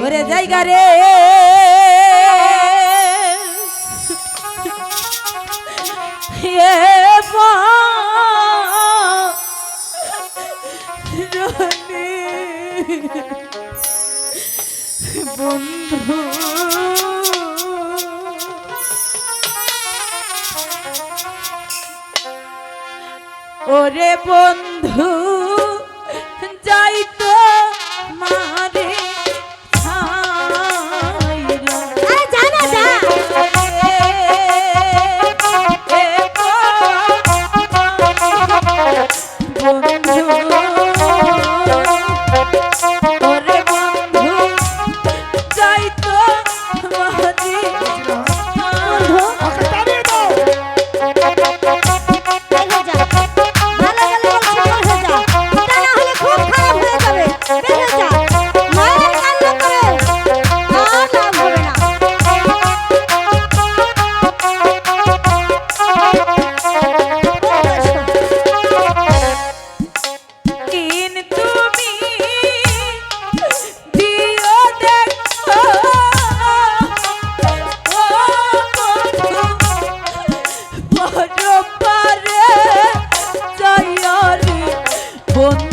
ওরে জায়গা রে। বন্ধু। ওরে বন্ধু।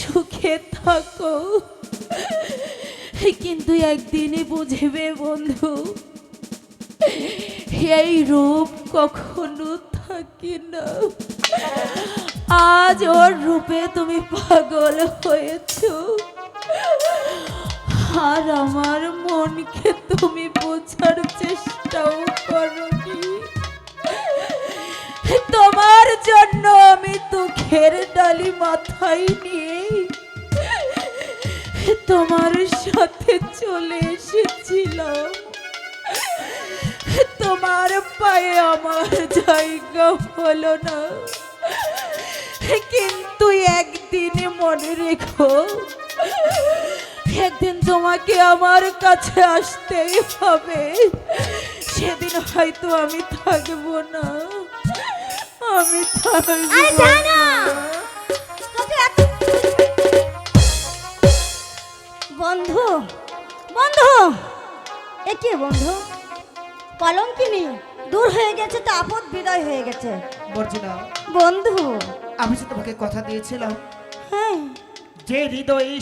সুখে থাকো। কিন্তু একদিনে বুঝবে বন্ধু, এই রূপ কখনো থাকে না। আজ ওর রূপে তুমি পাগল হয়েছো। আর আমার মনকে তুমি বোঝার চেষ্টাও করনি। তোমার জন্য আমি দুঃখের ডালি মাথায় নিয়ে তোমার সাথে চলে এসেছিলাম। তোমার পায়ে আমার জায়গা হলো না। কিন্তু একদিন মনে রেখো, একদিন তোমাকে আমার কাছে আসতেই হবে। সেদিন হয়তো আমি থাকব না। আমি থাকব বন্ধু বন্ধু এ কি বন্ধু? পালঙ্কিনি দূর হয়ে গেছে তো আপদ বিদায় হয়ে গেছে। বর্জিনা বন্ধু। আমি যে তোমাকে কথা দিয়েছিলাম হ্যাঁ। যে হৃদয়ে